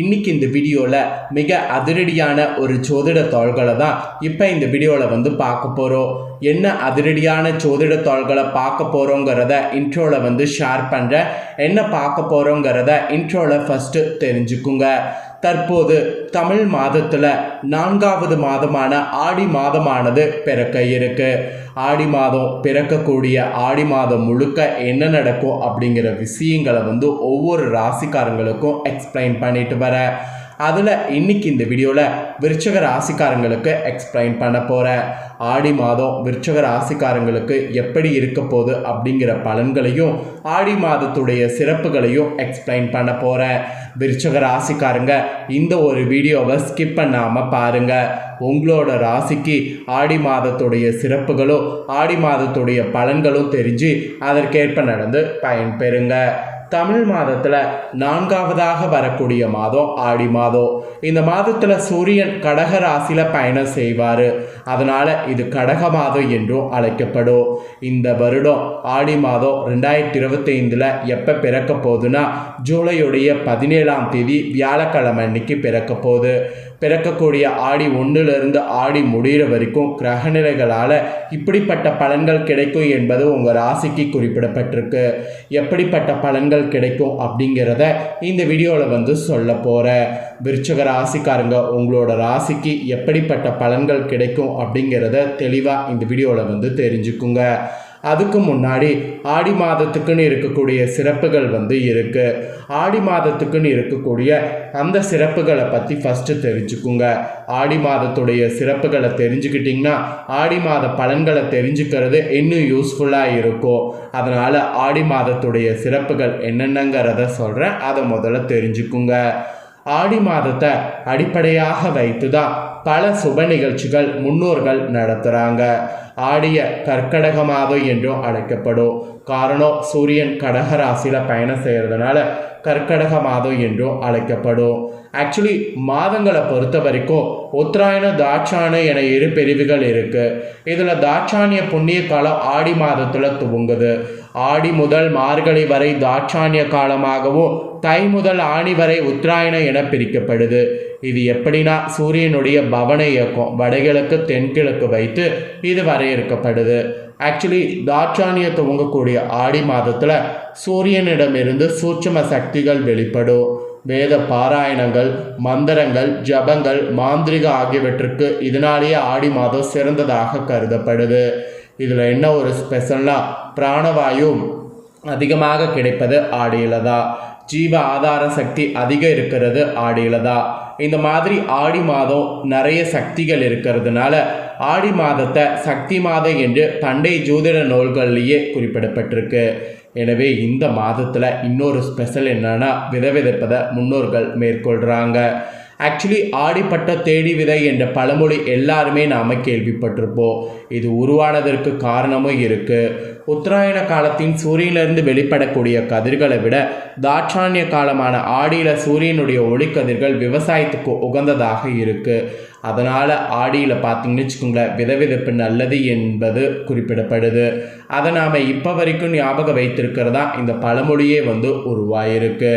இன்னைக்கு இந்த வீடியோவில் மிக அதிரடியான ஒரு ஜோதிட தாள்களை தான் இப்போ இந்த வீடியோவில் வந்து பார்க்க போகிறோம் என்ன அதிரடியான ஜோதிட தாள்களை பார்க்க போகிறோங்கிறத இன்ட்ரோவில் வந்து ஷேர் பண்ணுறேன் என்ன பார்க்க போகிறோங்கிறத இன்ட்ரோவில் ஃபஸ்ட்டு தெரிஞ்சுக்குங்க. தற்போது தமிழ் மாதத்தில் நான்காவது மாதமான ஆடி மாதமானது பிறக்க இருக்கு. ஆடி மாதம் பிறக்கக்கூடிய ஆடி மாதம் முழுக்க என்ன நடக்கும் அப்படிங்கிற விஷயங்களை வந்து ஒவ்வொரு ராசிக்காரங்களுக்கும் எக்ஸ்பிளைன் பண்ணிட்டு வரேன் அதில் இன்னைக்கு இந்த வீடியோவில் விருச்சக ராசிக்காரங்களுக்கு எக்ஸ்பிளைன் பண்ண போகிறேன் ஆடி மாதம் விருச்சக ராசிக்காரங்களுக்கு எப்படி இருக்க போகுது அப்படிங்கிற பலன்களையும் ஆடி மாதத்துடைய சிறப்புகளையும் எக்ஸ்பிளைன் பண்ண போகிறேன் விருச்சக ராசிக்காரங்க இந்த ஒரு வீடியோவை ஸ்கிப் பண்ணாமல் பாருங்கள் உங்களோட ராசிக்கு ஆடி மாதத்துடைய சிறப்புகளும் ஆடி மாதத்துடைய பலன்களும் தெரிஞ்சு அதற்கேற்ப நடந்து பயன்பெறுங்க. தமிழ் மாதத்தில் நான்காவதாக வரக்கூடிய மாதம் ஆடி மாதம். இந்த மாதத்தில் சூரியன் கடக ராசியில் பயணம் செய்வார். அதனால் இது கடக மாதம் என்றும் அழைக்கப்படும். இந்த வருடம் ஆடி மாதம் ரெண்டாயிரத்தி இருபத்தைந்தில் எப்போ பிறக்க போகுதுன்னா ஜூலையுடைய பதினேழாம் தேதி வியாழக்கிழமை அன்னைக்கு பிறக்க போகுது. பிறக்கக்கூடிய ஆடி ஒன்றிலிருந்து ஆடி முடிகிற வரைக்கும் கிரகநிலைகளால் இப்படிப்பட்ட பலன்கள் கிடைக்கும் என்பது உங்கள் ராசிக்கு குறிப்பிடப்பட்டிருக்கு. எப்படிப்பட்ட பலன்கள் கிடைக்கும் அப்படிங்கிறத இந்த வீடியோவில் வந்து சொல்ல போகிறேன் விருச்சக ராசிக்காரங்க உங்களோட ராசிக்கு எப்படிப்பட்ட பலன்கள் கிடைக்கும் அப்படிங்கிறத தெளிவாக இந்த வீடியோவில் வந்து தெரிஞ்சுக்குங்க. அதுக்கு முன்னாடி ஆடி மாதத்துக்குன்னு இருக்கக்கூடிய சிறப்புகள் வந்து இருக்குது ஆடி மாதத்துக்குன்னு இருக்கக்கூடிய அந்த சிறப்புகளை பற்றி ஃபஸ்ட்டு தெரிஞ்சுக்குங்க. ஆடி மாதத்துடைய சிறப்புகளை தெரிஞ்சுக்கிட்டிங்கன்னா ஆடி மாத பலன்களை தெரிஞ்சுக்கிறது இன்னும் யூஸ்ஃபுல்லாக இருக்கும். அதனால் ஆடி மாதத்துடைய சிறப்புகள் என்னென்னங்கிறத சொல்கிறேன் அதை முதல்ல தெரிஞ்சுக்குங்க. ஆடி மாதத்தை அடிப்படையாக வைத்து தான் பல சுப நிகழ்ச்சிகள் முன்னோர்கள் நடத்துகிறாங்க ஆடிய கற்கடக மாதம் என்றும் அழைக்கப்படும். காரணம் சூரியன் கடக ராசியில் பயணம் செய்கிறதுனால கற்கடக மாதம் என்றும் அழைக்கப்படும். ஆக்சுவலி மாதங்களை பொறுத்த வரைக்கும் உத்தராயண தாட்சாயண என இரு பிரிவுகள் இருக்குது இதில் தாட்சானிய புண்ணிய காலம் ஆடி மாதத்தில் துவங்குது. ஆடி முதல் மார்கழி வரை தாட்சானிய காலமாகவும் தை முதல் ஆணி வரை உத்தராயணம் என பிரிக்கப்படுது. இது எப்படின்னா சூரியனுடைய பவன இயக்கம். வடகிழக்கு தென்கிழக்கு வைத்து இது வரையறுக்கப்படுது. ஆக்சுவலி தாட்சாணிய துவங்கக்கூடிய ஆடி மாதத்தில் சூரியனிடமிருந்து சூட்சும சக்திகள் வெளிப்படும். வேத பாராயணங்கள் மந்திரங்கள் ஜபங்கள் மாந்திரிக ஆகியவற்றுக்கு இதனாலேயே ஆடி மாதம் சிறந்ததாக கருதப்படுது. இதில் என்ன ஒரு ஸ்பெஷல்னா பிராணவாயு அதிகமாக கிடைப்பது ஆடியில் தான் ஜீவ ஆதார சக்தி அதிகம் இருக்கிறது ஆடியில் தான் இந்த மாதிரி ஆடி மாதம் நிறைய சக்திகள் இருக்கிறதுனால ஆடி மாதத்தை சக்தி மாதம் என்று தண்டை ஜோதிட நூல்கள்லேயே குறிப்பிடப்பட்டிருக்கு. எனவே இந்த மாதத்தில் இன்னொரு ஸ்பெஷல் என்னென்னா விதை விதைப்பதை முன்னோர்கள் மேற்கொள்கிறாங்க ஆக்சுவலி ஆடிப்பட்ட தேடி விதை என்ற பழமொழி எல்லாருமே நாம் கேள்விப்பட்டிருப்போம். இது உருவானதற்கு காரணமும் இருக்குது உத்தராயண காலத்தின் சூரியனிலிருந்து வெளிப்படக்கூடிய கதிர்களை விட தாட்சாணிய காலமான ஆடியில் சூரியனுடைய ஒளிக்கதிர்கள் விவசாயத்துக்கு உகந்ததாக இருக்குது அதனால் ஆடியில் பார்த்தீங்கன்னு வச்சுக்கோங்களேன் விதவிதப்பு நல்லது என்பது குறிப்பிடப்படுது. அதை நாம் இப்போ வரைக்கும் ஞாபகம் வைத்திருக்கிறதா இந்த பழமொழியே வந்து உருவாயிருக்கு.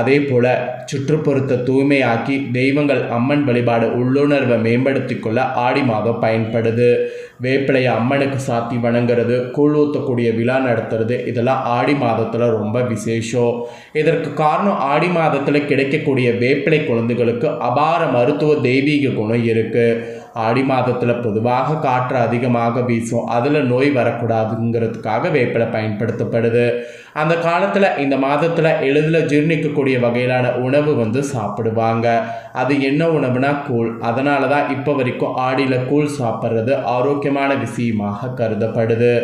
அதே போல் சுற்றுப்புறத்தை தூய்மையாக்கி தெய்வங்கள் அம்மன் வழிபாடு உள்ளுணர்வை மேம்படுத்தி கொள்ள ஆடி மாதம் பயன்படுது. வேப்பிலையை அம்மனுக்கு சாத்தி வணங்குறது கூழ் ஊற்றக்கூடிய விழா நடத்துறது இதெல்லாம் ஆடி மாதத்தில் ரொம்ப விசேஷம். இதற்கு காரணம் ஆடி மாதத்தில் கிடைக்கக்கூடிய வேப்பிலை குழந்தைகளுக்கு அபார மருத்துவ தெய்வீக குணம் இருக்குது ஆடி மாதத்தில் பொதுவாக காற்று அதிகமாக வீசும். அதில் நோய் வரக்கூடாதுங்கிறதுக்காக வேப்பிலை பயன்படுத்தப்படுது. அந்த காலத்தில் இந்த மாதத்தில் எளிதில் ஜீர்ணிக்கக்கூடிய வகையிலான உணவு வந்து சாப்பிடுவாங்க. அது என்ன உணவுனா கூழ். அதனால தான் இப்போ வரைக்கும் ஆடியில் கூழ் சாப்பிட்றது ஆரோக்கியமான விஷயமாக கருதப்படுது.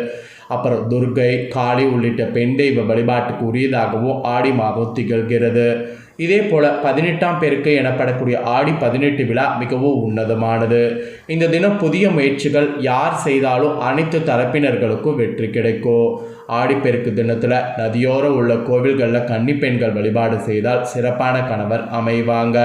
அப்புறம் துர்கை காளி உள்ளிட்ட பெண் தெய்வ வழிபாட்டுக்கு உரியதாகவும் ஆடி மாதம் திகழ்கிறது. இதே போல் பதினெட்டாம் பேருக்கு எனப்படக்கூடிய ஆடி பதினெட்டு விழா மிகவும் உன்னதமானது. இந்த தினம் புதிய முயற்சிகள் யார் செய்தாலும் அனைத்து தரப்பினர்களுக்கும் வெற்றி கிடைக்கும். ஆடிப்பெருக்கு தினத்தில் நதியோரம் உள்ள கோவில்களில் கன்னி பெண்கள் வழிபாடு செய்தால் சிறப்பான கணவர் அமைவாங்க.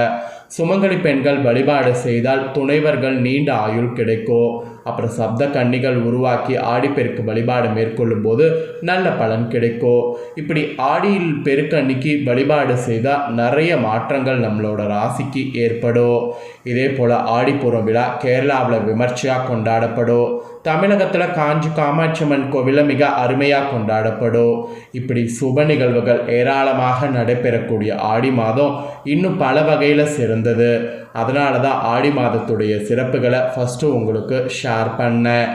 சுமங்கலி பெண்கள் வழிபாடு செய்தால் துணைவர்கள் நீண்ட ஆயுள் கிடைக்கும் அப்புறம் சப்த கன்னிகள் உருவாக்கி ஆடிப்பெருக்கு வழிபாடு மேற்கொள்ளும் போது நல்ல பலன் கிடைக்கும் இப்படி ஆடியில் பெருக்கன்னிக்கு வழிபாடு செய்தால் நிறைய மாற்றங்கள் நம்மளோட ராசிக்கு ஏற்படும் இதே போல் ஆடிப்பூரம் விழா கேரளாவில் விமர்சையாக கொண்டாடப்படும் தமிழகத்தில் காஞ்சி காமாட்சி அம்மன் கோவிலில் மிக அருமையாக கொண்டாடப்படும். இப்படி சுப நிகழ்வுகள் ஏராளமாக நடைபெறக்கூடிய ஆடி மாதம் இன்னும் பல வகையில் சிறந்தது. அதனால தான் ஆடி மாதத்துடைய சிறப்புகளை ஃபஸ்ட்டு உங்களுக்கு ஷேர் பண்ணேன்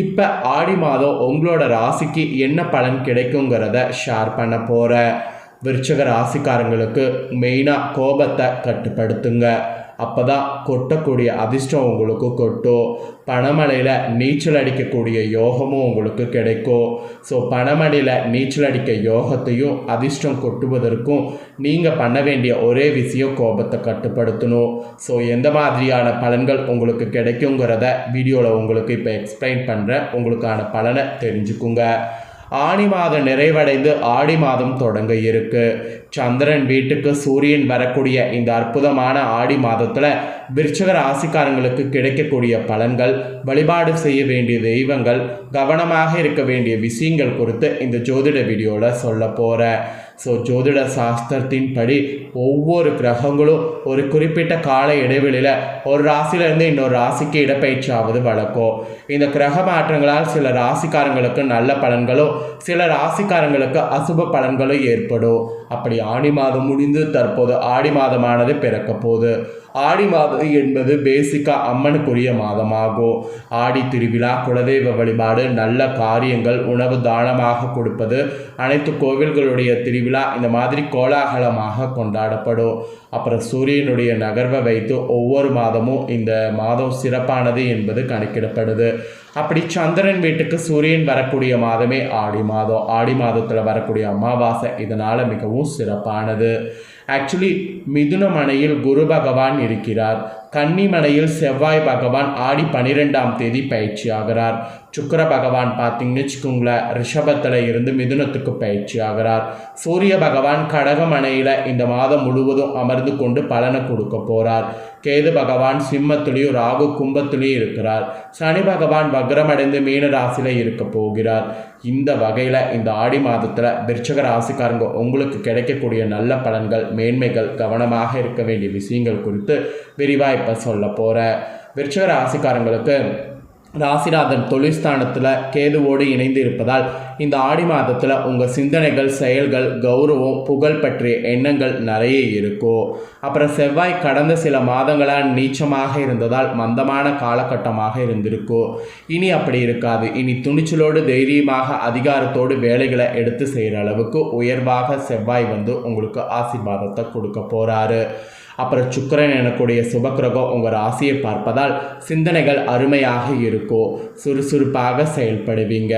இப்போ ஆடி மாதம் உங்களோட ராசிக்கு என்ன பலன் கிடைக்குங்கிறத ஷேர் பண்ண போகிறேன் விருச்சக ராசிக்காரங்களுக்கு மெயினாக கோபத்தை கட்டுப்படுத்துங்க. அப்போ தான் கொட்டக்கூடிய அதிர்ஷ்டம் உங்களுக்கு கொட்டும். பணமழையில் நீச்சல் அடிக்கக்கூடிய யோகமும் உங்களுக்கு கிடைக்கும். ஸோ பணமழையில் நீச்சல் அடிக்க யோகத்தையும் அதிர்ஷ்டம் கொட்டுவதற்கும் நீங்கள் பண்ண வேண்டிய ஒரே விஷயம் கோபத்தை கட்டுப்படுத்தணும். ஸோ எந்த மாதிரியான பலன்கள் உங்களுக்கு கிடைக்குங்கிறத வீடியோவில் உங்களுக்கு இப்போ எக்ஸ்பிளைன் பண்ணுறேன் உங்களுக்கான பலனை தெரிஞ்சுக்குங்க. ஆணி மாதம் நிறைவடைந்து ஆடி மாதம் தொடங்க இருக்கு. சந்திரன் வீட்டுக்கு சூரியன் வரக்கூடிய இந்த அற்புதமான ஆடி மாதத்தில் விருச்சக ராசிக்காரங்களுக்கு கிடைக்கக்கூடிய பலன்கள் வழிபாடு செய்ய வேண்டிய தெய்வங்கள் கவனமாக இருக்க வேண்டிய விஷயங்கள் குறித்து இந்த ஜோதிட வீடியோவில் சொல்ல போகிறேன் ஸோ ஜோதிட சாஸ்திரத்தின் படி ஒவ்வொரு கிரகங்களும் ஒரு குறிப்பிட்ட கால இடைவெளியில் ஒரு ராசியிலேருந்து இன்னொரு ராசிக்கு இடப்பயிற்சி ஆவது வழக்கம். இந்த கிரக மாற்றங்களால் சில ராசிக்காரங்களுக்கு நல்ல பலன்களும் சில ராசிக்காரங்களுக்கு அசுப பலன்களும் ஏற்படும். அப்படி ஆடி மாதம் முடிந்து தற்போது ஆடி மாதமானது பிறக்க போகுது. ஆடி மாதம் என்பது பேசிக்காக அம்மனுக்குரிய மாதமாகும் ஆடி திருவிழா குலதெய்வ வழிபாடு நல்ல காரியங்கள் உணவு தானமாக கொடுப்பது அனைத்து கோவில்களுடைய திருவிழா இந்த மாதிரி கோலாகலமாக கொண்டாடப்படும். அப்புறம் சூரியனுடைய நகர்வை வைத்து ஒவ்வொரு மாதமும் இந்த மாதம் சிறப்பானது என்பது கணக்கிடப்படுது. அப்படி சந்திரன் வீட்டுக்கு சூரியன் வரக்கூடிய மாதமே ஆடி மாதம். ஆடி மாதத்தில் வரக்கூடிய அமாவாசை இதனால் மிகவும் சிறப்பானது. ஆக்சுவலி மிதுன மனையில் குரு பகவான் இருக்கிறார். கன்னிமனையில் செவ்வாய் பகவான் ஆடி பன்னிரெண்டாம் தேதி பயிற்சி ஆகிறார் சுக்கர பகவான் பார்த்தீங்கன்னு வச்சுக்கோங்களேன் ரிஷபத்தில் இருந்து மிதுனத்துக்கு பயிற்சி ஆகிறார் சூரிய பகவான் கடகமனையில் இந்த மாதம் முழுவதும் அமர்ந்து கொண்டு பலனை கொடுக்க போகிறார் கேது பகவான் சிம்மத்துலேயும் ராகு கும்பத்துலேயும் இருக்கிறார். சனி பகவான் வக்ரமடைந்து மீன ராசியில் இருக்க போகிறார். இந்த வகையில் இந்த ஆடி மாதத்தில் விருச்சக ராசிக்காரங்க உங்களுக்கு கிடைக்கக்கூடிய நல்ல பலன்கள் மேன்மைகள் கவனமாக இருக்க வேண்டிய விஷயங்கள் குறித்து விரிவாய் இப்போ சொல்ல போகிறேன் விருச்சிக ராசிக்காரங்களுக்கு ராசிநாதன் தொழில்ஸ்தானத்தில் கேதுவோடு இணைந்து இருப்பதால் இந்த ஆடி மாதத்தில் உங்கள் சிந்தனைகள் செயல்கள் கௌரவம் புகழ் பற்றிய எண்ணங்கள் நிறைய இருக்கும். அப்புறம் செவ்வாய் கடந்த சில மாதங்களாக நீச்சமாக இருந்ததால் மந்தமான காலகட்டமாக இருந்திருக்கும். இனி அப்படி இருக்காது. இனி துணிச்சலோடு தைரியமாக அதிகாரத்தோடு வேலைகளை எடுத்து செய்கிற அளவுக்கு உயர்வாக செவ்வாய் வந்து உங்களுக்கு ஆசீர்வாதத்தை கொடுக்க போகிறாரு அப்புறம் சுக்கரன் எனக்கூடிய சுபக்கிரகம் உங்கள் ராசியை பார்ப்பதால் சிந்தனைகள் அருமையாக இருக்கும் சுறுசுறுப்பாக செயல்படுவீங்க.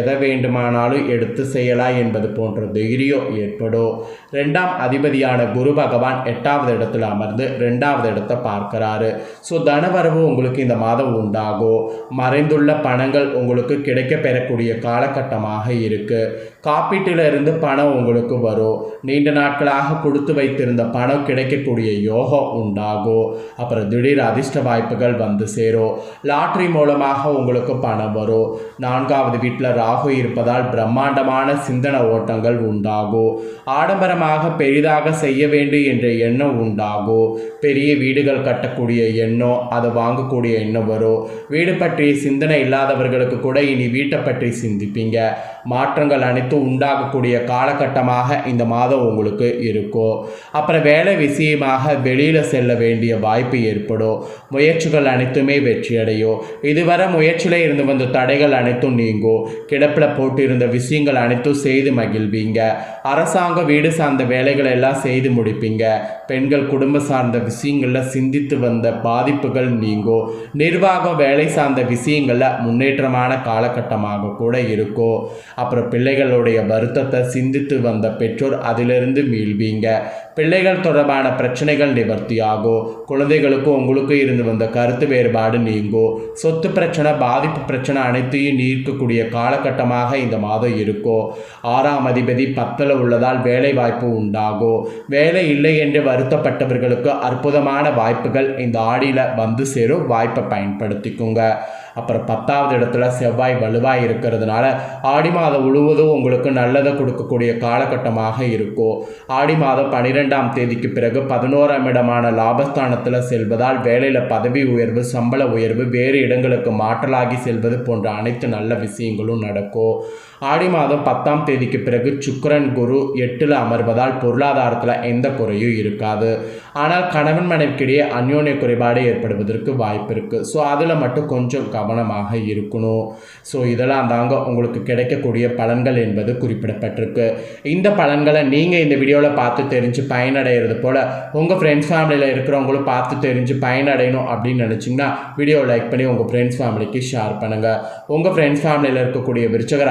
எதை வேண்டுமானாலும் எடுத்து செய்யலாம் என்பது போன்ற தைரியம் ஏற்படும். ரெண்டாம் அதிபதியான குரு பகவான் எட்டாவது இடத்துல அமர்ந்து ரெண்டாவது இடத்தை பார்க்கிறாரு. ஸோ தனவரவு உங்களுக்கு இந்த மாதம் உண்டாகும். மறைந்துள்ள பணங்கள் உங்களுக்கு கிடைக்க பெறக்கூடிய காலகட்டமாக இருக்குது காப்பீட்டில் இருந்து பணம் உங்களுக்கு வரும். நீண்ட நாட்களாக கொடுத்து வைத்திருந்த பணம் கிடைக்கக்கூடிய யோகம் உண்டாகும். அப்புறம் திடீர் அதிர்ஷ்ட வாய்ப்புகள் வந்து சேரும். லாட்ரி மூலமாக உங்களுக்கு பணம் வரும். நான்காவது வீட்டில் ராகு இருப்பதால் பிரம்மாண்டமான சிந்தன ஓட்டங்கள் உண்டாகும். ஆடம்பரமாக பெரிதாக செய்ய வேண்டும் என்ற எண்ணம் உண்டாகும். பெரிய வீடுகள் கட்டக்கூடிய எண்ணம் அதை வாங்கக்கூடிய எண்ணம் வரும். வீடு பற்றிய சிந்தனை இல்லாதவர்களுக்கு கூட இனி வீட்டை பற்றி சிந்திப்பீங்க. மாற்றங்கள் அனைத்தும் உண்டாகக்கூடிய காலகட்டமாக இந்த மாதம் உங்களுக்கு இருக்கும் அப்புறம் வேலை விஷயமாக வெளியில் செல்ல வேண்டிய வாய்ப்பு ஏற்படும். முயற்சிகள் அனைத்துமே வெற்றியடையும் இதுவரை முயற்சியில் இருந்து வந்த தடைகள் அனைத்தும் நீங்கும் கிடப்பில் போட்டிருந்த விஷயங்கள் அனைத்தும் செய்து மகிழ்வீங்க. அரசாங்க வீடு சார்ந்த வேலைகளை எல்லாம் செய்து முடிப்பீங்க. பெண்கள் குடும்ப சார்ந்த விஷயங்களில் சிந்தித்து வந்த பாதிப்புகள் நீங்கும் நிர்வாகம் வேலை சார்ந்த விஷயங்களில் முன்னேற்றமான காலகட்டமாக கூட இருக்கும் அப்புறம் பிள்ளைகளுடைய வருத்தத்தை சிந்தித்து வந்த பெற்றோர் அதிலிருந்து மீள்வீங்க. பிள்ளைகள் தொடர்பான பிரச்சனைகள் நிவர்த்தியாகும் குழந்தைகளுக்கும் உங்களுக்கும் இருந்து வந்த கருத்து வேறுபாடு நீங்கும் சொத்து பிரச்சனை பாதிப்பு பிரச்சனை அனைத்தையும் நீர்க்கக்கூடிய காலகட்டமாக இந்த மாதம் இருக்கும் ஆறாம் அதிபதி பத்தில் உள்ளதால் வேலை வாய்ப்பு உண்டாகும் வேலை இல்லை என்று வருத்தப்பட்டவர்களுக்கு அற்புதமான வாய்ப்புகள் இந்த ஆடியில் வந்து சேரும் வாய்ப்பை பயன்படுத்திக்குங்க. அப்புறம் பத்தாவது இடத்துல செவ்வாய் வலுவாக இருக்கிறதுனால ஆடி மாதம் முழுவதும் உங்களுக்கு நல்லதை கொடுக்கக்கூடிய காலகட்டமாக இருக்கும் ஆடி மாதம் பன்னிரெண்டாம் தேதிக்கு பிறகு பதினோராம் இடமான லாபஸ்தானத்தில் செல்வதால் வேலையில் பதவி உயர்வு சம்பள உயர்வு வேறு இடங்களுக்கு மாற்றலாகி செல்வது போன்ற அனைத்து நல்ல விஷயங்களும் நடக்கும் ஆடி மாதம் பத்தாம் தேதிக்கு பிறகு சுக்கரன் குரு எட்டில் அமர்வதால் பொருளாதாரத்தில் எந்த குறையும் இருக்காது. ஆனால் கணவன் மனைவிக்கிடையே அந்யோன்ய குறைபாடு ஏற்படுவதற்கு வாய்ப்பு இருக்குது ஸோ அதில் மட்டும் கொஞ்சம் கவனமாக இருக்கணும். ஸோ இதெல்லாம் தாங்க உங்களுக்கு கிடைக்கக்கூடிய பலன்கள் என்பது குறிப்பிடப்பட்டிருக்கு. இந்த பலன்களை நீங்கள் இந்த வீடியோவில் பார்த்து தெரிஞ்சு பயனடைகிறது போல் உங்கள் ஃப்ரெண்ட்ஸ் ஃபேமிலியில் இருக்கிறவங்களும் பார்த்து தெரிஞ்சு பயனடையணும் அப்படின்னு நினச்சிங்கன்னா வீடியோ லைக் பண்ணி உங்கள் ஃப்ரெண்ட்ஸ் ஃபேமிலிக்கு ஷேர் பண்ணுங்கள் உங்கள் ஃப்ரெண்ட்ஸ் ஃபேமிலியில் இருக்கக்கூடிய விருச்சக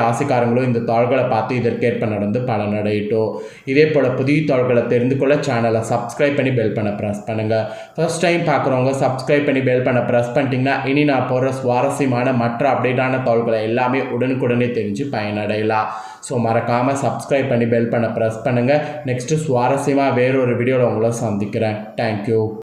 ராசிக்காரங்களும் இந்த தாள்களை பார்த்து இதற்கேற்ப நடந்து பலனடையட்டும் இதே போல் புதிய தாள்களை தெரிந்து கொள்ள சேனலை சப்ஸ்கிரைப் பண்ணி பெல் பண்ண ப்ரெஸ் பண்ணுங்கள் ஃபர்ஸ்ட் டைம் பார்க்குறவங்க சப்ஸ்கிரைப் பண்ணி பெல் பண்ண ப்ரெஸ் பண்ணிட்டீங்கன்னா இனி நான் போடுற சுவாரஸ்யமான மற்ற அப்டேட்டான தாள்களை எல்லாமே உடனுக்குடனே தெரிஞ்சு பயனடையலாம். ஸோ மறக்காமல் சப்ஸ்கிரைப் பண்ணி பெல் பண்ண ப்ரெஸ் பண்ணுங்கள் நெக்ஸ்ட்டு சுவாரஸ்யமாக வேறொரு வீடியோவில் உங்களை சந்திக்கிறேன். தேங்க்யூ